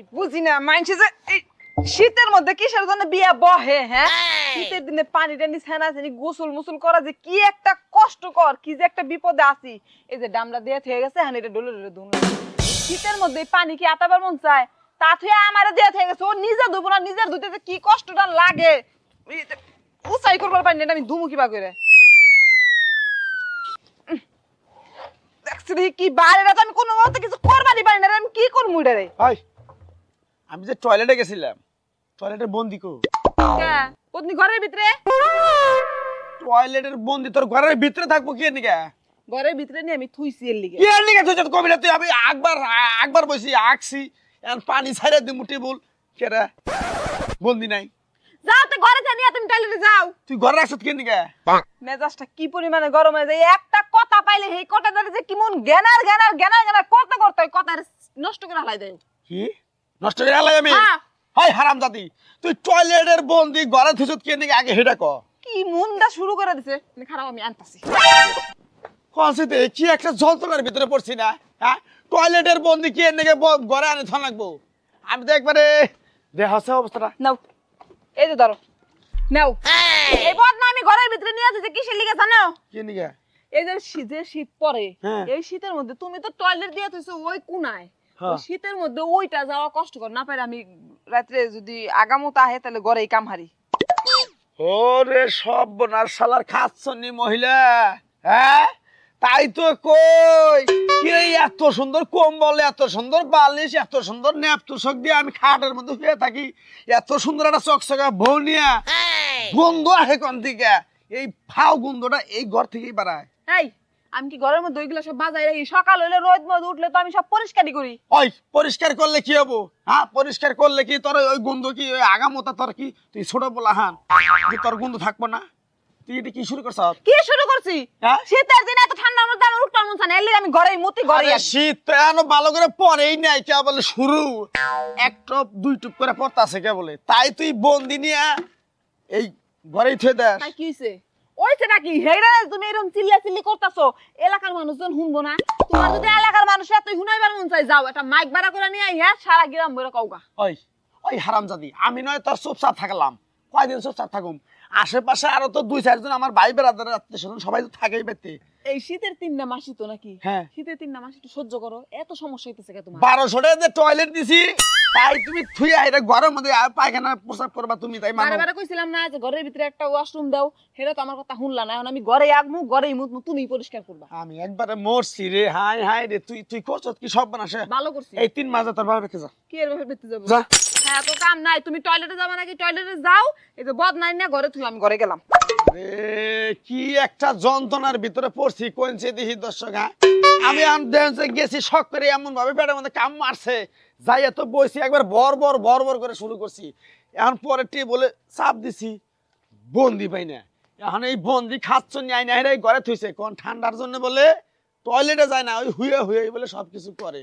আমি বুঝি না মানছি যে শীতের মধ্যে কিসের জন্য বিয়া বহে হ্যাঁ? শীতের দিনে পানি টানি ছানা ছানি গোসল মুসল করা যে কি একটা কষ্টকর কি যে একটা বিপদে আছি। এই যে ডামলা দিয়ে থেকে গেছে হ্যাঁ এটা ডলে ডলে ধুন। শীতের মধ্যে পানি কি আতাবার মন চায়? তা থুয়ে আমারে দিয়ে থেকে গেছে ও নিজে ধুবো না নিজের ধুতে যে কি কষ্টটা লাগে। উচাই করবার পানি না আমি ধুমু কিবা করে। দেখছি কি বাইরে তো আমি কোনো মতে কিছু করবারই পারি না রে, আমি কি করব এটা রে? আমি যে টয়লেটে গেছিলাম টয়লেটের বন্দি কো। কে? পত্নী ঘরের ভিতরে? টয়লেটের বন্দি তোর ঘরের ভিতরে থাকব কি নিকা ঘরের ভিতরে নিয়ে আমি থুইছি এর লিগে। কি আর নিকা তুই কবি না তুই আমি একবার একবার বসি আঁকছি এখন পানি ছাইরে দিমু টেবুল। কেরা বন্দি নাই। যাও তো ঘরে যা নিয়ে তুমি টয়লেটে যাও। তুই ঘরে রাখছ কে নিকা মেজাজটা কি পরিমাণে গরম হয়ে যায়? একটা কথা পাইলে এই কথা ধরে যে কেমন জ্ঞানার জ্ঞানার জ্ঞানার জ্ঞানার করতে করতে ওই কথা নষ্ট করে হালাই দেয়। কি? নষ্ট করে আলাই আমি। হ্যাঁ। হাই হারাম জাতি তুই টয়লেটের বন্দি ঘরে থুছত কে নিকা আগে হেডা ক। কি মুন্ডা শুরু করে দিছে? আমি খারাপ আমি আনতাছি। কনসিতে কি একটা যন্ত্রণার ভিতরে পড়ছি না হ্যাঁ? টয়লেটের বন্দি কে নিকে ঘরে আনে থন লাগবো। আমি তো একবারে দেহ আছে অবস্থাটা। নাও। এই যে ধরো। নাও। এই বদনা আমি ঘরের ভিতরে নিয়ে আসছি কিসের লিগে জানো? কে নিকা এই যে শীত যে শীত পড়ে হ্যাঁ। এই শীতের মধ্যে তুমি তো টয়লেট দিয়ে থইছো ওই কোনায়। শীতের মধ্যে ওইটা যাওয়া কষ্টকর। না পারে আমি রাত্রে যদি আগামত আহে তাহলে ঘরেই কাম হারি। ওরে সব বোনার শালার খাচ্ছনি মহিলা হ্যাঁ? তাই তো কই কি এত সুন্দর কম্বল এত সুন্দর বালিশ এত সুন্দর ন্যাপ তোষক দিয়ে আমি খাটের মধ্যে শুয়ে থাকি এত সুন্দর একটা চকচকা বউ নিয়া গন্ধ আসে কোন থেকে এই ফাও গন্ধটা এই ঘর থেকেই বাড়ায়। এই আমি কি ঘরের মধ্যে ওইগুলো সব বাজাই রাখি? সকাল হইলে রোদ মদ উঠলে তো আমি সব পরিষ্কারই করি। ওই পরিষ্কার করলে কি হব? হ্যাঁ পরিষ্কার করলে কি তোর ওই গন্ধ কি ওই আগামতা তোর কি? তুই ছোট বলা হান যে তোর গন্ধ থাকব না। তুই এটা কি শুরু করছ কি শুরু করছি? হ্যাঁ? শীতের দিনে এত ঠান্ডার মধ্যে আমার উঠতে মন চায় লিগে আমি ঘরেই মুতি আরে শীত তো এখনও ভালো করে পরেই নাই কে বলে শুরু? এক টপ দুই টুপ করে পড়তাছে কে বলে? তাই তুই বন্দি নিয়ে এই ঘরেই থুয়ে তাই কি হইছে? ওইছে নাকি? হেইরা, তুমি এরকম চিল্লা চিল্লি করতাছো। এলাকার মানুষজন শুনব না। তোমার যদি এলাকার মানুষ এতই শুনাইবার মন চাই যাও, একটা মাইক ভাড়া করে নিয়ে আইয়া সারা গ্রাম বইরা কওগা। ওই ওই হারামজাদি, আমি নয়, তোর চুপচাপ থাকলাম। কয়দিন চুপচাপ থাকুম? আশেপাশে আরও তো দুই চারজন আমার ভাই বেড়াদের আত্মীয় স্বজন সবাই তো থাকেই বেতে এই শীতের তিনটা মাসই তো নাকি? হ্যাঁ। শীতের তিনটা মাস একটু সহ্য করো এত সমস্যা হইতেছে কে তোমার। বারোশো টাকা যে টয়লেট দিছি তাই তুমি থুয়ে আইরা ঘরের মধ্যে পায়খানা প্রসাব করবা তুমি তাই মানো বারে বারে কইছিলাম না যে ঘরের ভিতরে একটা ওয়াশরুম দাও সেটা তো আমার কথা শুনলা না এখন আমি ঘরে আগমু ঘরেই মুতমু তুমি পরিষ্কার করবা। আমি একবারে মরছি রে হাই হাই রে তুই তুই করছ কি সব বানাসে? ভালো করছি। এই তিন মাসে তোর ভাবে যা। কি এর ভাবে যাব? যা। হ্যাঁ তো কাম নাই। তুমি টয়লেটে নাকি? টয়লেটে যাও। এই বদ নাই না ঘরে আমি ঘরে গেলাম। কি একটা যন্ত্রণার ভিতরে পড়ছি কোনছে দর্শক হ্যাঁ? আমি গেছি, শখ করে এমন ভাবে পেটের মধ্যে কাম মারছে। যাই, এত একবার বর বর বর বর করে শুরু করছি। এখন পরে টি বলে চাপ দিছি, বন্দি পাই না। এখন এই বন্দি খাচ্ছ নিয়ে নাই ঘরে থুইছে। কোন ঠান্ডার জন্য বলে টয়লেটে যায় না, ওই হুয়ে হুয়ে বলে সবকিছু করে।